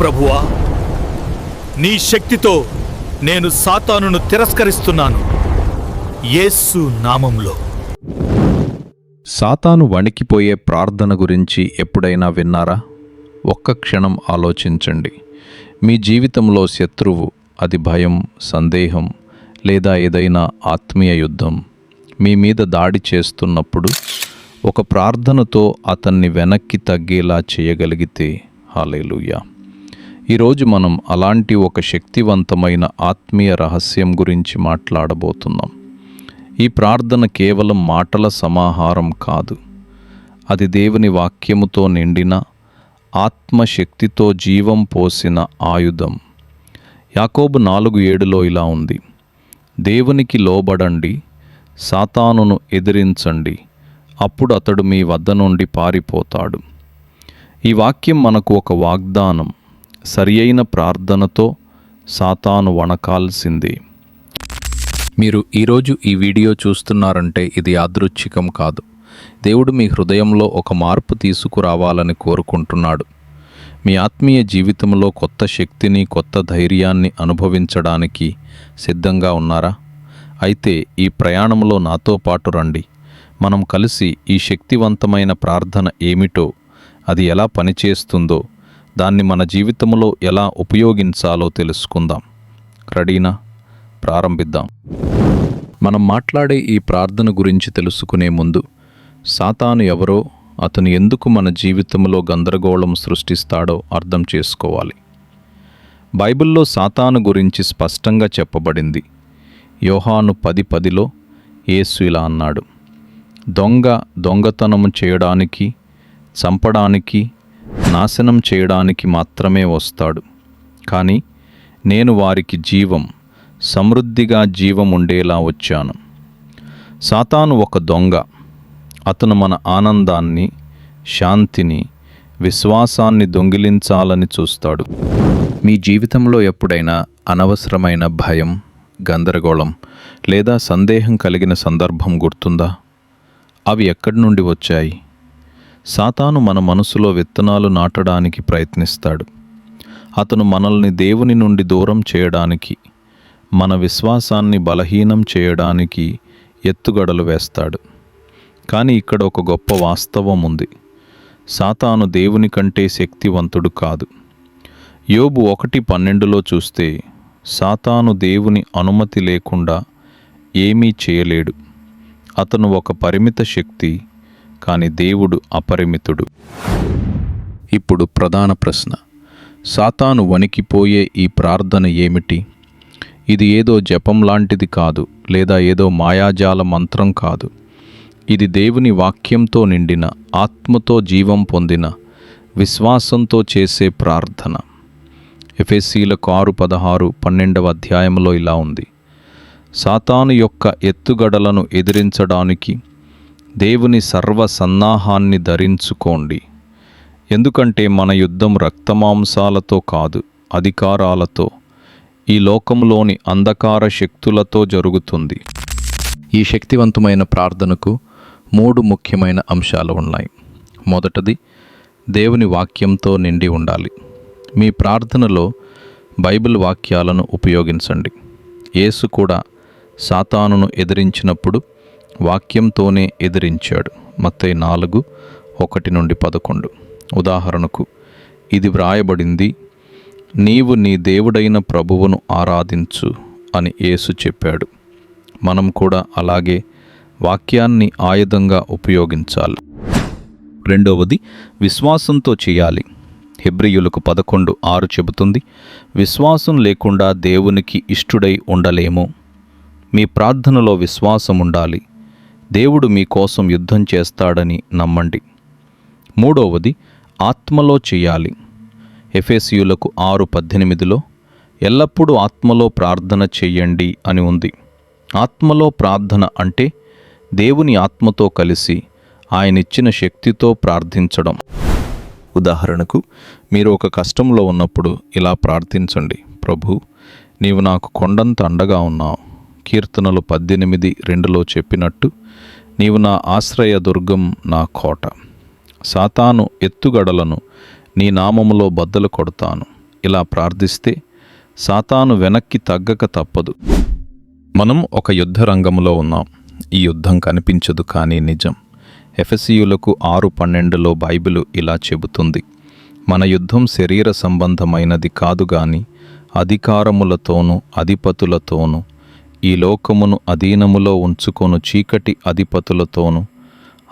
ప్రభువా నీ శక్తితో నేను సాతానును తిరస్కరిస్తున్నాను. యేసు నామంలో. సాతాను వణికిపోయే ప్రార్థన గురించి ఎప్పుడైనా విన్నారా? ఒక్క క్షణం ఆలోచించండి. మీ జీవితంలో శత్రువు అది భయం సందేహం లేదా ఏదైనా ఆత్మీయ యుద్ధం మీ మీద దాడి చేస్తున్నప్పుడు ఒక ప్రార్థనతో అతన్ని వెనక్కి తగ్గేలా చేయగలిగితే హాలేలుయా. ఈరోజు మనం అలాంటి ఒక శక్తివంతమైన ఆత్మీయ రహస్యం గురించి మాట్లాడబోతున్నాం. ఈ ప్రార్థన కేవలం మాటల సమాహారం కాదు. అది దేవుని వాక్యముతో నిండిన ఆత్మశక్తితో జీవం పోసిన ఆయుధం. యాకోబు నాలుగు ఏడులో ఇలా ఉంది. దేవునికి లోబడండి సాతానును ఎదిరించండి అప్పుడు అతడు మీ వద్ద నుండి పారిపోతాడు. ఈ వాక్యం మనకు ఒక వాగ్దానం. సరి అయిన ప్రార్థనతో సాతాను వణకాల్సింది. మీరు ఈరోజు ఈ వీడియో చూస్తున్నారంటే ఇది యాదృచ్ఛికం కాదు. దేవుడు మీ హృదయంలో ఒక మార్పు తీసుకురావాలని కోరుకుంటున్నాడు. మీ ఆత్మీయ జీవితంలో కొత్త శక్తిని కొత్త ధైర్యాన్ని అనుభవించడానికి సిద్ధంగా ఉన్నారా? అయితే ఈ ప్రయాణంలో నాతో పాటు రండి. మనం కలిసి ఈ శక్తివంతమైన ప్రార్థన ఏమిటో అది ఎలా పనిచేస్తుందో దాన్ని మన జీవితంలో ఎలా ఉపయోగించాలో తెలుసుకుందాం. రెడీనా ప్రారంభిద్దాం. మనం మాట్లాడే ఈ ప్రార్థన గురించి తెలుసుకునే ముందు సాతాను ఎవరో అతను ఎందుకు మన జీవితంలో గందరగోళం సృష్టిస్తాడో అర్థం చేసుకోవాలి. బైబిల్లో సాతాను గురించి స్పష్టంగా చెప్పబడింది. యోహాను పది పదిలో యేసు ఇలా అన్నాడు దొంగ దొంగతనము చేయడానికి చంపడానికి నాశనం చేయడానికి మాత్రమే వస్తాడు. కానీ నేను వారికి జీవం సమృద్ధిగా జీవం ఉండేలా వచ్చాను. సాతాను ఒక దొంగ. అతను మన ఆనందాన్ని శాంతిని విశ్వాసాన్ని దొంగిలించాలని చూస్తాడు. మీ జీవితంలో ఎప్పుడైనా అనవసరమైన భయం గందరగోళం లేదా సందేహం కలిగిన సందర్భం గుర్తుందా? అవి ఎక్కడి నుండి వచ్చాయి? సాతాను మన మనసులో విత్తనాలు నాటడానికి ప్రయత్నిస్తాడు. అతను మనల్ని దేవుని నుండి దూరం చేయడానికి మన విశ్వాసాన్ని బలహీనం చేయడానికి ఎత్తుగడలు వేస్తాడు. కానీ ఇక్కడ ఒక గొప్ప వాస్తవం ఉంది. సాతాను దేవుని కంటే శక్తివంతుడు కాదు. యోబు ఒకటి పన్నెండులో చూస్తే సాతాను దేవుని అనుమతి లేకుండా ఏమీ చేయలేడు. అతను ఒక పరిమిత శక్తి కానీ దేవుడు అపరిమితుడు. ఇప్పుడు ప్రధాన ప్రశ్న. సాతాను వణికిపోయే ఈ ప్రార్థన ఏమిటి? ఇది ఏదో జపం లాంటిది కాదు లేదా ఏదో మాయాజాల మంత్రం కాదు. ఇది దేవుని వాక్యంతో నిండిన ఆత్మతో జీవం పొందిన విశ్వాసంతో చేసే ప్రార్థన. ఎఫెసీలకు ఆరు పదహారు పన్నెండవ అధ్యాయంలో ఇలా ఉంది. సాతాను యొక్క ఎత్తుగడలను ఎదిరించడానికి దేవుని సర్వ సన్నాహాన్ని ధరించుకోండి. ఎందుకంటే మన యుద్ధం రక్తమాంసాలతో కాదు అధికారాలతో ఈ లోకంలోని అంధకార శక్తులతో జరుగుతుంది. ఈ శక్తివంతమైన ప్రార్థనకు మూడు ముఖ్యమైన అంశాలు ఉన్నాయి. మొదటది దేవుని వాక్యంతో నిండి ఉండాలి. మీ ప్రార్థనలో బైబిల్ వాక్యాలను ఉపయోగించండి. యేసు కూడా సాతానును ఎదిరించినప్పుడు వాక్యంతోనే ఎదిరించాడు. మత్తయి నాలుగు ఒకటి నుండి పదకొండు. ఉదాహరణకు ఇది వ్రాయబడింది నీవు నీ దేవుడైన ప్రభువును ఆరాధించు అని యేసు చెప్పాడు. మనం కూడా అలాగే వాక్యాన్ని ఆయుధంగా ఉపయోగించాలి. రెండవది విశ్వాసంతో చేయాలి. హెబ్రియులకు పదకొండు ఆరు చెబుతుంది విశ్వాసం లేకుండా దేవునికి ఇష్టుడై ఉండలేము. మీ ప్రార్థనలో విశ్వాసం ఉండాలి దేవుడు మీకోసం యుద్ధం చేస్తాడని నమ్మండి. మూడవది ఆత్మలో చేయాలి. ఎఫ్ఎస్యులకు ఆరు పద్దెనిమిదిలో ఎల్లప్పుడూ ఆత్మలో ప్రార్థన చెయ్యండి అని ఉంది. ఆత్మలో ప్రార్థన అంటే దేవుని ఆత్మతో కలిసి ఆయనిచ్చిన శక్తితో ప్రార్థించడం. ఉదాహరణకు మీరు ఒక కష్టంలో ఉన్నప్పుడు ఇలా ప్రార్థించండి. ప్రభు నీవు నాకు కొండంత అండగా ఉన్నావు. కీర్తనలు పద్దెనిమిది రెండులో చెప్పినట్టు నీవు నా ఆశ్రయ దుర్గం నా కోట. సాతాను ఎత్తుగడలను నీ నామములో బద్దలు కొడతాను. ఇలా ప్రార్థిస్తే సాతాను వెనక్కి తగ్గక తప్పదు. మనం ఒక యుద్ధ రంగంలో ఉన్నాం. ఈ యుద్ధం కనిపించదు కానీ నిజం. ఎఫెసియులకు ఆరు పన్నెండులో బైబిలు ఇలా చెబుతుంది. మన యుద్ధం శరీర సంబంధమైనది కాదు గాని అధికారములతోనూ అధిపతులతోనూ ఈ లోకమును అధీనములో ఉంచుకొను చీకటి అధిపతులతోనూ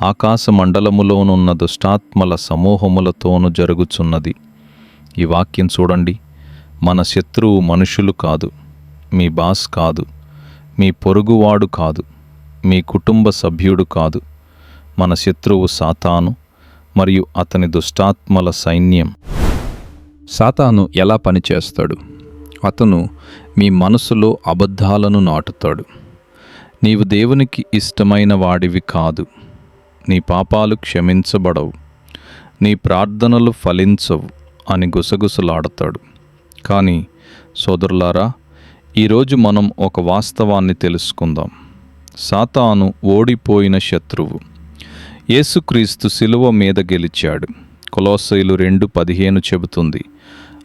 ఆకాశ మండలములోనున్న దుష్టాత్మల సమూహములతోనూ జరుగుచున్నది. ఈ వాక్యం చూడండి. మన శత్రువు మనుషులు కాదు మీ బాస్ కాదు మీ పొరుగువాడు కాదు మీ కుటుంబ సభ్యుడు కాదు. మన శత్రువు సాతాను మరియు అతని దుష్టాత్మల సైన్యం. సాతాను ఎలా పనిచేస్తాడు? అతను మీ మనసులో అబద్ధాలను నాటుతాడు. నీవు దేవునికి ఇష్టమైన వాడివి కాదు. నీ పాపాలు క్షమించబడవు. నీ ప్రార్థనలు ఫలించవు అని గుసగుసలాడతాడు. కానీ సోదరులారా ఈరోజు మనం ఒక వాస్తవాన్ని తెలుసుకుందాం. సాతాను ఓడిపోయిన శత్రువు. యేసుక్రీస్తు శిలువ మీద గెలిచాడు. కొలోసైలు రెండు పదిహేను చెబుతుంది.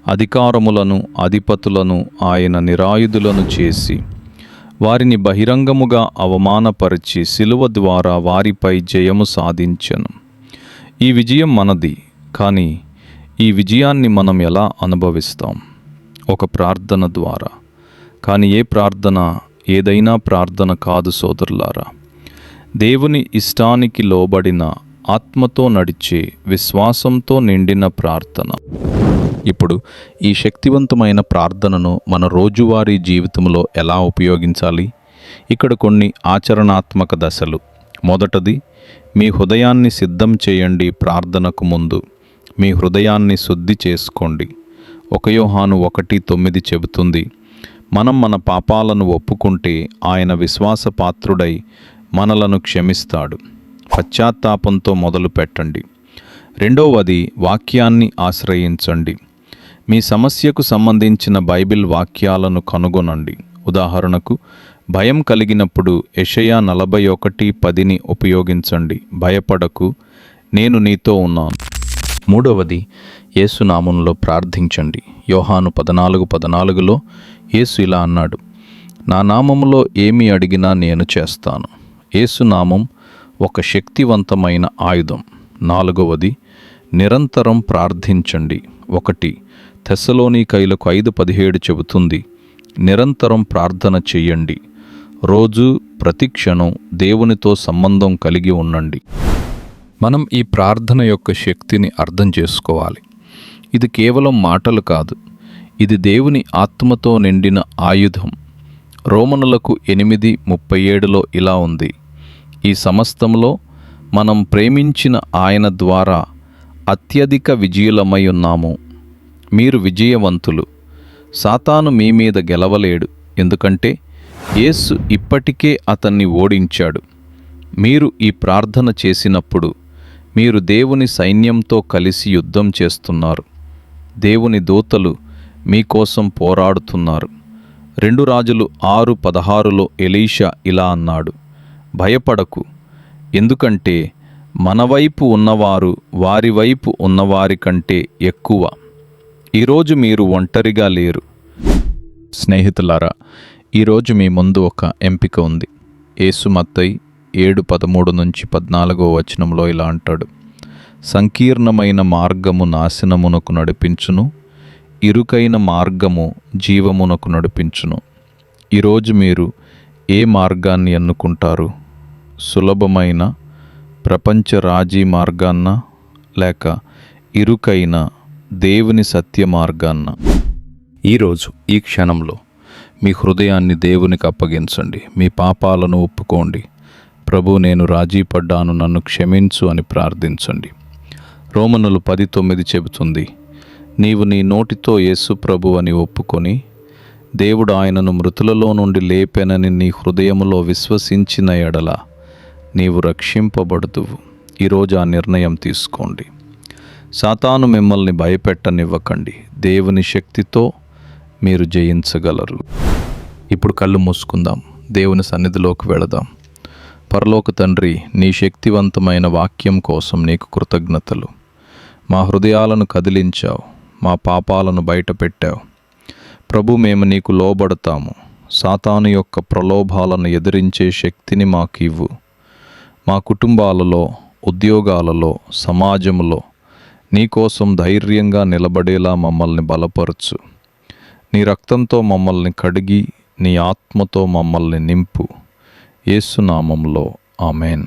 అధికారములను అధిపతులను ఆయన నిరాయుధులను చేసి వారిని బహిరంగముగా అవమానపరిచి శిలువ ద్వారా వారిపై జయము సాధించను. ఈ విజయం మనది కానీ ఈ విజయాన్ని మనం ఎలా అనుభవిస్తాం? ఒక ప్రార్థన ద్వారా. కానీ ఏ ప్రార్థన ఏదైనా ప్రార్థన కాదు సోదరులారా. దేవుని ఇష్టానికి లోబడిన ఆత్మతో నడిచే విశ్వాసంతో నిండిన ప్రార్థన. ఇప్పుడు ఈ శక్తివంతమైన ప్రార్థనను మన రోజువారీ జీవితంలో ఎలా ఉపయోగించాలి? ఇక్కడ కొన్ని ఆచరణాత్మక దశలు. మొదటది మీ హృదయాన్ని సిద్ధం చేయండి ప్రార్థనకు ముందు. మీ హృదయాన్ని శుద్ధి చేసుకోండి. ఒక యోహాను ఒకటి తొమ్మిది చెబుతుంది మనం మన పాపాలను ఒప్పుకుంటే ఆయన విశ్వాసపాత్రుడై మనలను క్షమిస్తాడు. పశ్చాత్తాపంతో మొదలు పెట్టండి రెండవది వాక్యాన్ని ఆశ్రయించండి. మీ సమస్యకు సంబంధించిన బైబిల్ వాక్యాలను కనుగొనండి. ఉదాహరణకు భయం కలిగినప్పుడు యెషయా నలభై ఒకటి పదిని ఉపయోగించండి. భయపడకు నేను నీతో ఉన్నాను. మూడవది యేసునామంలో ప్రార్థించండి. యోహాను పద్నాలుగు పద్నాలుగులో యేసు ఇలా అన్నాడు నా నామములో ఏమి అడిగినా నేను చేస్తాను. యేసునామం ఒక శక్తివంతమైన ఆయుధం. నాలుగవది నిరంతరం ప్రార్థించండి. ఒకటి తెస్సలోనికైలకు ఐదు పదిహేడు చెబుతుంది నిరంతరం ప్రార్థన చెయ్యండి రోజు ప్రతిక్షణం దేవునితో సంబంధం కలిగి ఉండండి. మనం ఈ ప్రార్థన యొక్క శక్తిని అర్థం చేసుకోవాలి. ఇది కేవలం మాటలు కాదు ఇది దేవుని ఆత్మతో నిండిన ఆయుధం. రోమనులకు ఎనిమిది ముప్పై ఏడులో ఇలా ఉంది ఈ సమస్తంలో మనం ప్రేమించిన ఆయన ద్వారా అత్యధిక విజయులమై ఉన్నాము. మీరు విజయవంతులు. సాతాను మీ మీద గెలవలేడు. ఎందుకంటే యేసు ఇప్పటికే అతన్ని ఓడించాడు. మీరు ఈ ప్రార్థన చేసినప్పుడు మీరు దేవుని సైన్యంతో కలిసి యుద్ధం చేస్తున్నారు. దేవుని దూతలు మీకోసం పోరాడుతున్నారు. రెండు రాజులు ఆరు పదహారులో ఎలీషా ఇలా అన్నాడు భయపడకు. ఎందుకంటే మన వైపు ఉన్నవారు వారి వైపు ఉన్నవారి కంటే ఎక్కువ. ఈరోజు మీరు ఒంటరిగా లేరు. స్నేహితులారా ఈరోజు మీ ముందు ఒక ఎంపిక ఉంది. ఏసుమత్తై ఏడు పదమూడు నుంచి పద్నాలుగో వచనంలో ఇలా అంటాడు. సంకీర్ణమైన మార్గము నాశనమునకు నడిపించును ఇరుకైన మార్గము జీవమునకు నడిపించును. ఈరోజు మీరు ఏ మార్గాన్ని ఎన్నుకుంటారు? సులభమైన ప్రపంచ రాజీ మార్గాన్న లేక ఇరుకైన దేవుని సత్య మార్గాన్న ఈరోజు ఈ క్షణంలో మీ హృదయాన్ని దేవునికి అప్పగించండి. మీ పాపాలను ఒప్పుకోండి. ప్రభు నేను రాజీ పడ్డాను నన్ను క్షమించు అని ప్రార్థించండి. రోమనులు పది తొమ్మిది చెబుతుంది నీవు నీ నోటితో యేసు ప్రభు అని ఒప్పుకొని దేవుడు ఆయనను మృతులలో నుండి లేపెనని నీ హృదయములో విశ్వసించిన ఎడల నీవు రక్షింపబడుతువు ఈరోజు ఆ నిర్ణయం తీసుకోండి. సాతాను మిమ్మల్ని భయపెట్టనివ్వకండి. దేవుని శక్తితో మీరు జయించగలరు. ఇప్పుడు కళ్ళు మూసుకుందాం. దేవుని సన్నిధిలోకి వెళదాం. పరలోక తండ్రి నీ శక్తివంతమైన వాక్యం కోసం నీకు కృతజ్ఞతలు. మా హృదయాలను కదిలించావు. మా పాపాలను బయటపెట్టావు. ప్రభు మేము నీకు లోబడతాము. సాతాను యొక్క ప్రలోభాలను ఎదిరించే శక్తిని మాకు ఇవ్వు మా కుటుంబాలలో ఉద్యోగాలలో సమాజంలో నీకోసం ధైర్యంగా నిలబడేలా మమ్మల్ని బలపరచు. నీ రక్తంతో మమ్మల్ని కడిగి నీ ఆత్మతో మమ్మల్ని నింపు. యేసునామంలో ఆమెన్.